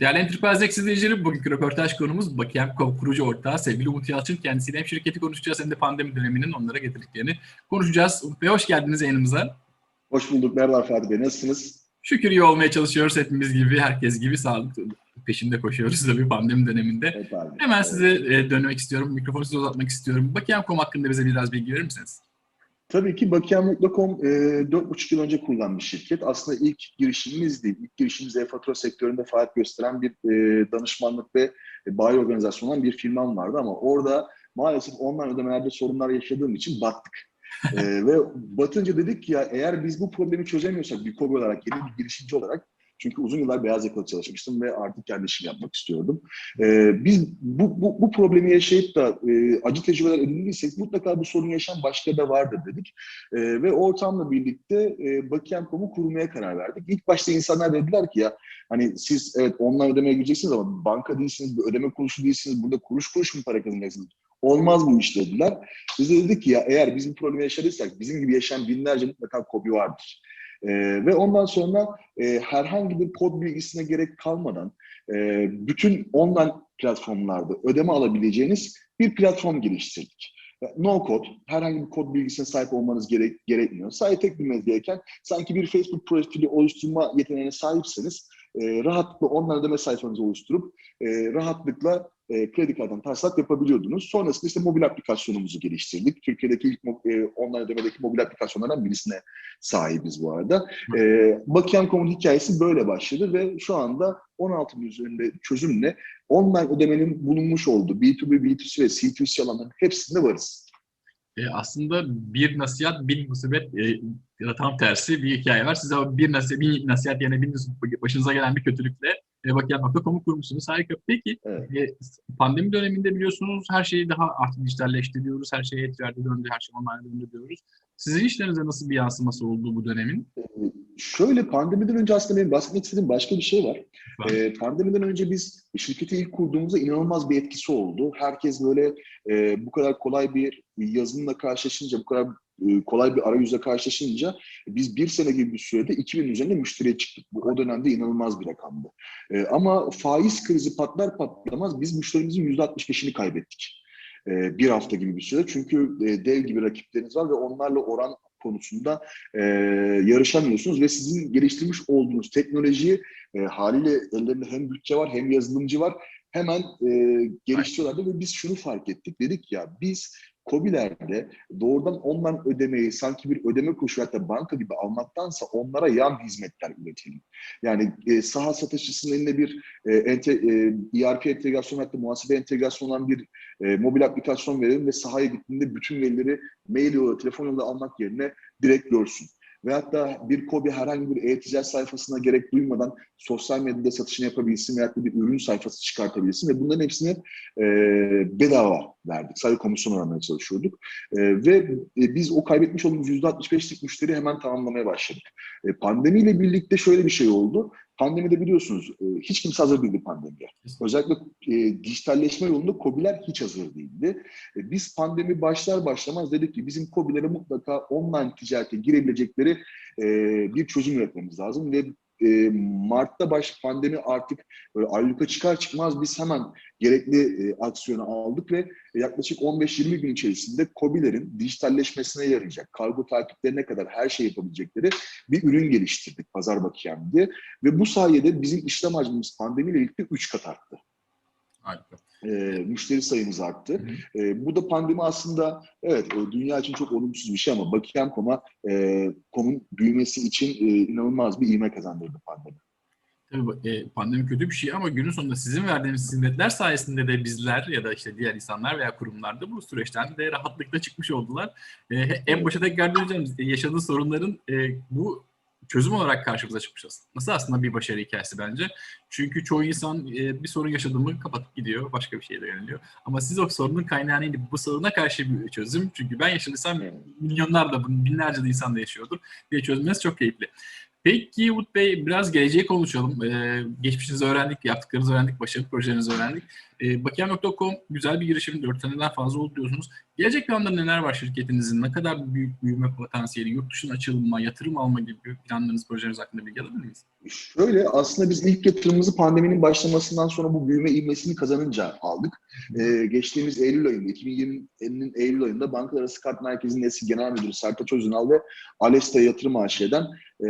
Değerli Enterprise izleyicileri, bugünkü röportaj konumuz Bakiyem.com kurucu ortağı sevgili Umut Yalçın. Kendisiyle hem şirketi konuşacağız hem de pandemi döneminin onlara getirdiklerini konuşacağız. Umut Bey hoş geldiniz yayınımıza. Hoş bulduk. Merhabalar Fatih Bey. Nasılsınız? Şükür iyi olmaya çalışıyoruz hepimiz gibi, herkes gibi sağlık peşinde koşuyoruz tabii pandemi döneminde. Evet abi. Hemen size e, dönmek istiyorum, mikrofonu size uzatmak istiyorum. Bakiyem.com hakkında bize biraz bilgi verir misiniz? Tabii ki Bakiyem.com e, 4,5 yıl önce kurulan bir şirket. Aslında ilk girişimimiz değil. İlk girişimimiz e-fatura sektöründe faaliyet gösteren bir e, danışmanlık ve bayi organizasyonu olan bir firmam vardı ama orada maalesef online ödemelerde sorunlar yaşadığım için battık. e, ve batınca dedik ki ya eğer biz bu problemi çözemiyorsak bir KOBİ olarak, yeni bir girişimci olarak çünkü uzun yıllar beyaz yakalı çalışmıştım ve artık kendi işimi yapmak istiyordum. Ee, biz bu, bu, bu problemi yaşayıp da e, acı tecrübeler edindiysek mutlaka bu sorun yaşayan başka da vardır dedik. E, ve ortamla birlikte e, Bakiyem.com'u kurmaya karar verdik. İlk başta insanlar dediler ki ya hani siz evet online ödemeye gireceksiniz ama banka değilsiniz, ödeme kuruluşu değilsiniz, burada kuruş kuruş mu para kazanacaksınız? Olmaz bu iş dediler. Biz de dedik ki ya eğer biz bu problemi yaşadıysak bizim gibi yaşayan binlerce mutlaka kobi vardır. Ee, ve ondan sonra e, herhangi bir kod bilgisine gerek kalmadan e, bütün online platformlarda ödeme alabileceğiniz bir platform geliştirdik. No code, herhangi bir kod bilgisine sahip olmanız gerek, gerekmiyor. Sadece tek bilmeniz gereken sanki bir Facebook profili oluşturma yeteneğine sahipseniz e, rahatlıkla online ödeme sayfanızı oluşturup e, rahatlıkla e, kredi kartından taslak yapabiliyordunuz. Sonrasında işte mobil aplikasyonumuzu geliştirdik. Türkiye'deki ilk e, online ödemedeki mobil aplikasyonlardan birisine sahibiz bu arada. E, Bakiyem.com'un hikayesi böyle başladı ve şu anda 16 bin üzerinde çözümle online ödemenin bulunmuş olduğu B2B, B2C ve C2C alanların hepsinde varız. E, aslında bir nasihat, bin musibet e, ya da tam tersi bir hikaye var. Size bir nasihat, bir nasihat yerine bin başınıza gelen bir kötülükle e, Bakiyem.com'u kurmuşsunuz. Harika. Peki Evet. e, pandemi döneminde biliyorsunuz her şeyi daha artık dijitalleştiriyoruz. Her şey e-ticarete döndü, her şey online döndü diyoruz. Sizin işlerinize nasıl bir yansıması oldu bu dönemin? Ee, Şöyle pandemiden önce aslında benim bahsetmek istediğim başka bir şey var. Ee, pandemiden önce biz şirketi ilk kurduğumuzda inanılmaz bir etkisi oldu. Herkes böyle e, bu kadar kolay bir yazılımla karşılaşınca, bu kadar e, kolay bir arayüzle karşılaşınca biz bir sene gibi bir sürede 2000 üzerinde müşteriye çıktık. Bu o dönemde inanılmaz bir rakamdı. E, ama faiz krizi patlar patlamaz biz müşterimizin %65'ini kaybettik. E, bir hafta gibi bir süre. Çünkü e, dev gibi rakipleriniz var ve onlarla oran konusunda e, yarışamıyorsunuz ve sizin geliştirmiş olduğunuz teknolojiyi e, haliyle ellerinde hem bütçe var hem yazılımcı var hemen e, geliştiriyorlardı ve biz şunu fark ettik. Dedik ya biz COBİ'lerde doğrudan online ödemeyi sanki bir ödeme koşu hatta banka gibi almaktansa onlara yan hizmetler üretelim. Yani e, saha satışçısının eline bir e, ente, e, ERP entegrasyonu hatta muhasebe entegrasyonu olan bir e, mobil aplikasyon verelim ve sahaya gittiğinde bütün verileri mail yolu, telefon yolu almak yerine direkt görsün. Ve hatta bir KOBİ herhangi bir e-ticaret sayfasına gerek duymadan sosyal medyada satışını yapabilsin veya bir ürün sayfası çıkartabilsin ve bunların hepsini e, bedava verdik. Sadece komisyon oranına çalışıyorduk. E, ve e, biz o kaybetmiş olduğumuz %65'lik müşteri hemen tamamlamaya başladık. E, pandemiyle birlikte şöyle bir şey oldu. Pandemide biliyorsunuz e, hiç kimse hazır değildi pandemiye. Özellikle e, dijitalleşme yolunda KOBİ'ler hiç hazır değildi. E, biz pandemi başlar başlamaz dedik ki bizim KOBİ'lere mutlaka online ticarete girebilecekleri e, bir çözüm üretmemiz lazım ve e, Mart'ta baş pandemi artık böyle ayyuka çıkar çıkmaz biz hemen gerekli e, aksiyonu aldık ve yaklaşık 15-20 gün içerisinde KOBİ'lerin dijitalleşmesine yarayacak, kargo takiplerine kadar her şey yapabilecekleri bir ürün geliştirdik Pazar Bakiyem diye. Ve bu sayede bizim işlem hacmimiz pandemiyle birlikte 3 kat arttı. Harika. E, müşteri sayımız arttı. E, bu da pandemi aslında evet e, dünya için çok olumsuz bir şey ama Bakiyem.com'a e, komun büyümesi için e, inanılmaz bir ivme kazandırdı pandemi. Tabii e, pandemi kötü bir şey ama günün sonunda sizin verdiğiniz hizmetler sayesinde de bizler ya da işte diğer insanlar veya kurumlar da bu süreçten de rahatlıkla çıkmış oldular. E, en başa tekrar döneceğim. E, Yaşadığı sorunların e, bu çözüm olarak karşımıza çıkmış aslında. Nasıl aslında bir başarı hikayesi bence. Çünkü çoğu insan e, bir sorun yaşadı mı kapatıp gidiyor, başka bir şeye yöneliyor. Ama siz o sorunun kaynağını inip bu soruna karşı bir çözüm. Çünkü ben yaşadıysam milyonlar da, binlerce de insan da yaşıyordur diye çözmeniz çok keyifli. Peki Umut Bey biraz geleceği konuşalım. Ee, geçmişinizi öğrendik, yaptıklarınızı öğrendik, başarılı projelerinizi öğrendik. E, Bakiyem.com güzel bir girişim. 4 seneden fazla oldu diyorsunuz. Gelecek planları neler var şirketinizin? Ne kadar büyük büyüme potansiyeli, yurt dışına açılma, yatırım alma gibi büyük planlarınız, projeniz hakkında bilgi alabilir miyiz? Şöyle aslında biz ilk yatırımımızı pandeminin başlamasından sonra bu büyüme ivmesini kazanınca aldık. Ee, geçtiğimiz Eylül ayında, 2020'nin Eylül ayında Bankalar Arası Kart Merkezi'nin eski genel müdürü Sertaç Özünal ve Alesta Yatırım AŞ'den e,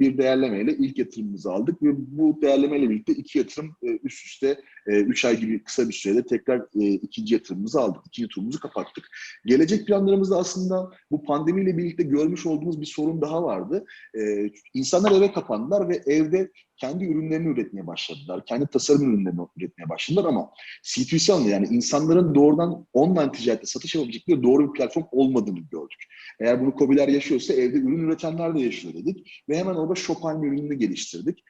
bir değerlemeyle ilk yatırımımızı aldık ve bu değerlemeyle birlikte iki yatırım e, üst üste 3 ay gibi kısa bir sürede tekrar e, ikinci yatırımımızı aldık. İkinci turumuzu kapattık. Gelecek planlarımızda aslında bu pandemiyle birlikte görmüş olduğumuz bir sorun daha vardı. E, insanlar eve kapandılar ve evde kendi ürünlerini üretmeye başladılar. Kendi tasarım ürünlerini üretmeye başladılar ama C2C anlamda yani insanların doğrudan online ticarette satış yapabilecekleri doğru bir platform olmadığını gördük. Eğer bunu COBİ'ler yaşıyorsa evde ürün üretenler de yaşıyor dedik. Ve hemen orada Shopify ürününü geliştirdik.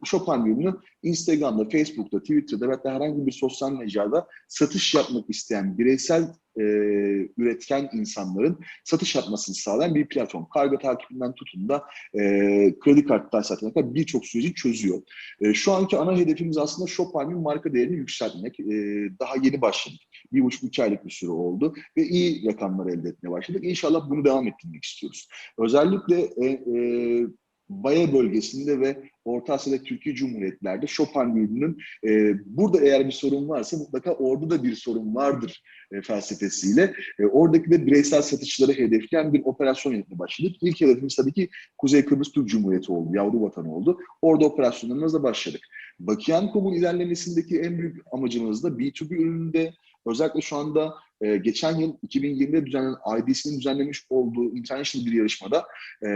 Bu Shopify ürünü Instagram'da, Facebook'ta, Twitter'da hatta herhangi bir sosyal mecrada satış yapmak isteyen bireysel e, üretken insanların satış yapmasını sağlayan bir platform. Kargo takibinden tutun da e, kredi kartı tahsilatına kadar birçok süreci çözüyor. E, şu anki ana hedefimiz aslında Shopify'ın marka değerini yükseltmek. E, daha yeni başladık. Bir buçuk iki aylık bir süre oldu ve iyi rakamlar elde etmeye başladık. İnşallah bunu devam ettirmek istiyoruz. Özellikle e, e, Baye bölgesinde ve Orta Asya'da Türkiye Cumhuriyetlerde Chopin ürününün e, burada eğer bir sorun varsa mutlaka orada da bir sorun vardır e, felsefesiyle. E, oradaki de bireysel satışları hedefleyen bir operasyon yönetmeye başladık. İlk hedefimiz tabii ki Kuzey Kıbrıs Türk Cumhuriyeti oldu, yavru vatan oldu. Orada operasyonlarımızla başladık. Bakiyan.com'un ilerlemesindeki en büyük amacımız da B2B ürününde özellikle şu anda e, geçen yıl 2020'de düzenlenen IDC'nin düzenlemiş olduğu international bir yarışmada e,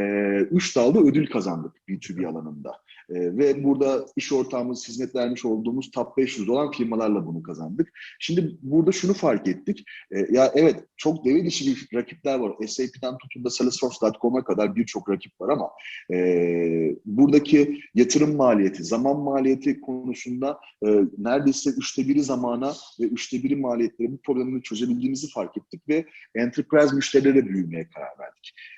üç dalda ödül kazandık B2B alanında. E, ve burada iş ortağımız, hizmet vermiş olduğumuz top 500 olan firmalarla bunu kazandık. Şimdi burada şunu fark ettik. E, ya evet çok devre dışı bir rakipler var. SAP'den tutun da Salesforce.com'a kadar birçok rakip var ama e, buradaki yatırım maliyeti, zaman maliyeti konusunda e, neredeyse üçte biri zamana ve üçte biri maliyetleri bu problemini çözebildiğimizi fark ettik ve enterprise müşterilere büyümeye karar verdik.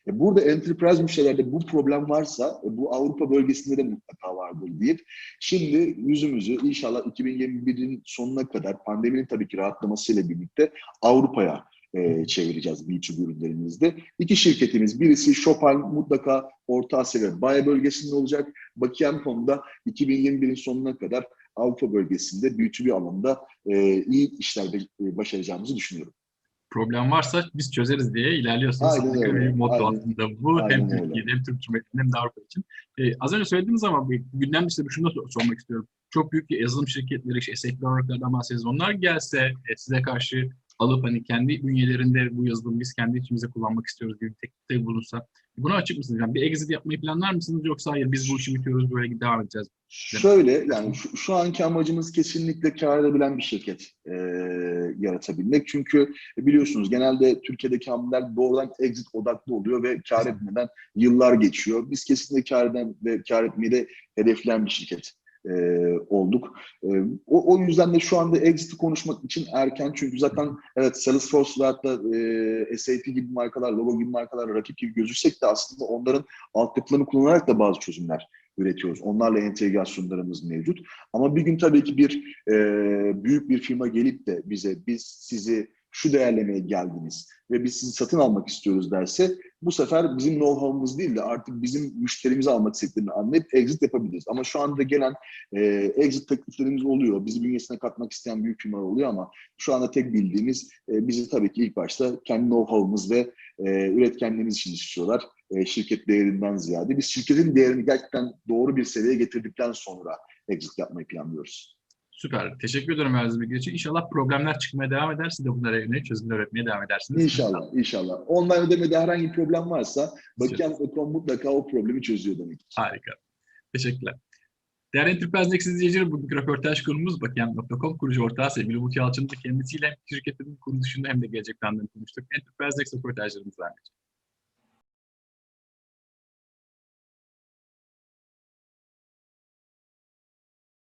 E, burada enterprise müşterilerde bu problem varsa e, bu Avrupa bölgesinde de mutlaka vardır deyip şimdi yüzümüzü inşallah 2021'in sonuna kadar pandeminin tabii ki rahatlamasıyla birlikte Avrupa'ya e, çevireceğiz B2B ürünlerimizde. İki şirketimiz birisi Chopin mutlaka Orta Asya ve Baye bölgesinde olacak. Bakiyem.com'da 2021'in sonuna kadar Avrupa bölgesinde B2B alanında e, iyi işler e, başaracağımızı düşünüyorum. Problem varsa biz çözeriz diye ilerliyorsunuz. Aynen Harika öyle, bir motto aynen. aslında bu. Aynen hem öyle. Türkiye'de hem Türk Cumhuriyeti'nde hem de Avrupa için. Ee, az önce söylediğiniz ama gündem dışında şunu da sor- sormak istiyorum. Çok büyük yazılım şirketleri, işte SAP olaraklardan bahsediyoruz. Onlar gelse e, size karşı alıp hani kendi bünyelerinde bu yazılımı biz kendi içimize kullanmak istiyoruz gibi teklifte bulunsa. Buna açık mısınız? Yani bir exit yapmayı planlar mısınız yoksa hayır biz bu işi bitiyoruz böyle devam edeceğiz. Şöyle yani şu, şu anki amacımız kesinlikle kar edebilen bir şirket e, yaratabilmek. Çünkü biliyorsunuz genelde Türkiye'deki hamleler doğrudan exit odaklı oluyor ve kar etmeden yıllar geçiyor. Biz kesinlikle kar eden ve kar etmeyi de hedefleyen bir şirket e, olduk. E, o, o yüzden de şu anda exit'i konuşmak için erken çünkü zaten evet Salesforce ve hatta e, SAP gibi markalar, Logo gibi markalar rakip gibi gözüksek de aslında onların altyapılarını kullanarak da bazı çözümler üretiyoruz. Onlarla entegrasyonlarımız mevcut. Ama bir gün tabii ki bir e, büyük bir firma gelip de bize biz sizi şu değerlemeye geldiniz ve biz sizi satın almak istiyoruz derse bu sefer bizim know-how'umuz değil de artık bizim müşterimizi almak istediklerini anlayıp exit yapabiliriz. Ama şu anda gelen e, exit tekliflerimiz oluyor. Bizi bünyesine katmak isteyen büyük firmalar oluyor ama şu anda tek bildiğimiz e, bizi tabii ki ilk başta kendi know-how'umuz ve e, üretkenliğimiz için istiyorlar. E, şirket değerinden ziyade. Biz şirketin değerini gerçekten doğru bir seviyeye getirdikten sonra exit yapmayı planlıyoruz. Süper. Teşekkür ederim verdiğiniz bilgi için. İnşallah problemler çıkmaya devam eder. Siz de bunlara yönelik çözümler üretmeye devam edersiniz. İnşallah, inşallah. Online ödemede herhangi bir problem varsa Bakiyem.com mutlaka o problemi çözüyor demek. Harika. Teşekkürler. Değerli Enterprise Next izleyicileri, bugünkü röportaj konumuz Bakiyem.com kurucu ortağı sevgili Umut Yalçın'ın da kendisiyle şirketin kuruluşunda hem de gelecek planlarını konuştuk. Enterprise Next röportajlarımız devam edecek.